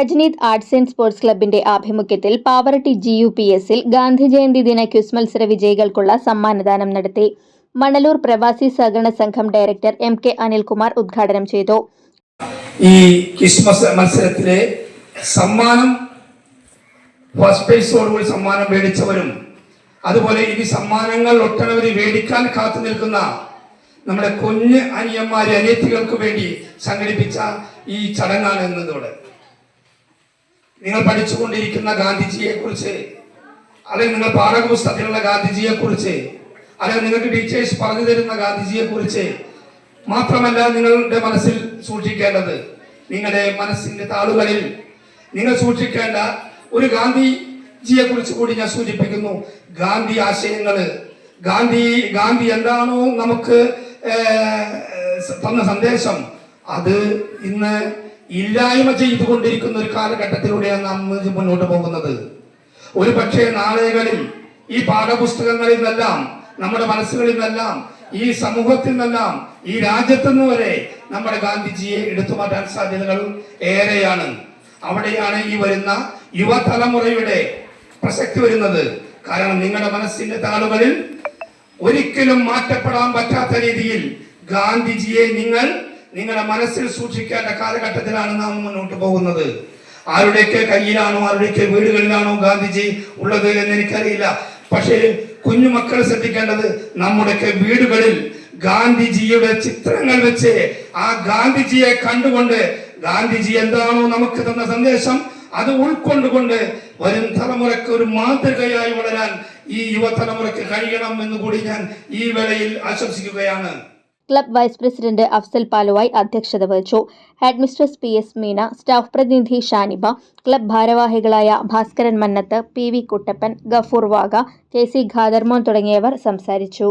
രജനീത് arts and sports ക്ലബിന്റെ ആഭിമുഖ്യത്തിൽ Pavaratti G U P എസിൽ ഗാന്ധി ജയന്തി ദിന ക്യുസ് മത്സര വിജയികൾക്കുള്ള സമ്മാനദാനം നടത്തി. മണലൂർ പ്രവാസി സഹകരണ സംഘം ഡയറക്ടർ എം കെ അനിൽകുമാർ ഉദ്ഘാടനം ചെയ്തു. ഈ ക്രിസ്മസ് മത്സരത്തിലെ സമ്മാനം ഫസ്റ്റ് പ്രൈസോടുകൂടി സമ്മാനം മേടിച്ചവരും അതുപോലെ ഇനി സമ്മാനങ്ങൾ ഒട്ടനവധി മേടിക്കാൻ കാത്തു നിൽക്കുന്ന നമ്മുടെ കുഞ്ഞ് അനിയന്മാരെ അനിയത്തികൾക്ക് വേണ്ടി സംഘടിപ്പിച്ച ഈ ചടങ്ങാണ് എന്നതോടെ നിങ്ങൾ പഠിച്ചുകൊണ്ടിരിക്കുന്ന ഗാന്ധിജിയെ കുറിച്ച് അല്ലെങ്കിൽ നിങ്ങൾ പാഠപുസ്തകത്തിലുള്ള ഗാന്ധിജിയെ കുറിച്ച് അല്ലെങ്കിൽ നിങ്ങൾക്ക് ടീച്ചേഴ്സ് പറഞ്ഞു തരുന്ന ഗാന്ധിജിയെ കുറിച്ച് മാത്രമല്ല നിങ്ങളുടെ മനസ്സിൽ സൂക്ഷിക്കേണ്ടത്. നിങ്ങളുടെ മനസ്സിന്റെ താളുകളിൽ നിങ്ങൾ സൂക്ഷിക്കേണ്ട ഒരു ഗാന്ധിജിയെ കുറിച്ച് കൂടി ഞാൻ സൂചിപ്പിക്കുന്നു. ഗാന്ധി ആശയങ്ങൾ. ഗാന്ധി ഗാന്ധി എന്താണോ നമുക്ക് തന്ന സന്ദേശം. അത് ഇന്ന് ഇല്ലായ്മ ചെയ്തുകൊണ്ടിരിക്കുന്ന ഒരു കാലഘട്ടത്തിലൂടെയാണ് നമ്മൾ മുന്നോട്ട് പോകുന്നത്. ഒരു പക്ഷേ നാളുകളിൽ ഈ പാഠപുസ്തകങ്ങളിൽ നിന്നെല്ലാം നമ്മുടെ മനസ്സുകളിൽ നിന്നെല്ലാം ഈ സമൂഹത്തിൽ നിന്നെല്ലാം ഈ രാജ്യത്തു നിന്ന് വരെ നമ്മുടെ ഗാന്ധിജിയെ എടുത്തു മാറ്റാൻ സാധ്യതകൾ ഏറെയാണ്. അവിടെയാണ് ഈ വരുന്ന യുവതലമുറയുടെ പ്രസക്തി വരുന്നത്. കാരണം നിങ്ങളുടെ മനസ്സിന്റെ താളുകളിൽ ഒരിക്കലും മാറ്റപ്പെടാൻ പറ്റാത്ത രീതിയിൽ ഗാന്ധിജിയെ നിങ്ങൾ നിങ്ങളുടെ മനസ്സിൽ സൂക്ഷിക്കേണ്ട കാലഘട്ടത്തിലാണ് നാം മുന്നോട്ട് പോകുന്നത്. ആരുടെയൊക്കെ കയ്യിലാണോ ആരുടെയൊക്കെ വീടുകളിലാണോ ഗാന്ധിജി ഉള്ളത് എന്ന് എനിക്കറിയില്ല. പക്ഷേ കുഞ്ഞുമക്കൾ ശ്രദ്ധിക്കേണ്ടത് നമ്മുടെയൊക്കെ വീടുകളിൽ ഗാന്ധിജിയുടെ ചിത്രങ്ങൾ വെച്ച് ആ ഗാന്ധിജിയെ കണ്ടുകൊണ്ട് ഗാന്ധിജി എന്താണോ നമുക്ക് തന്ന സന്ദേശം അത് ഉൾക്കൊണ്ടുകൊണ്ട് വരും തലമുറയ്ക്ക് ഒരു മാതൃകയായി വളരാൻ ഈ യുവതലമുറയ്ക്ക് കഴിയണം എന്ന് കൂടി ഞാൻ ഈ വേളയിൽ ആശംസിക്കുകയാണ്. Club vice president Afsal Paluvayi അധ്യക്ഷത വഹിച്ചു. Headmistress P S Meena staff പ്രതിനിധി ഷാനിബ ക്ലബ് ഭാരവാഹികളായ Bhaskaran Mannath P V Kuttappan Gafoor Vaga K C Khadermon തുടങ്ങിയവർ സംസാരിച്ചു.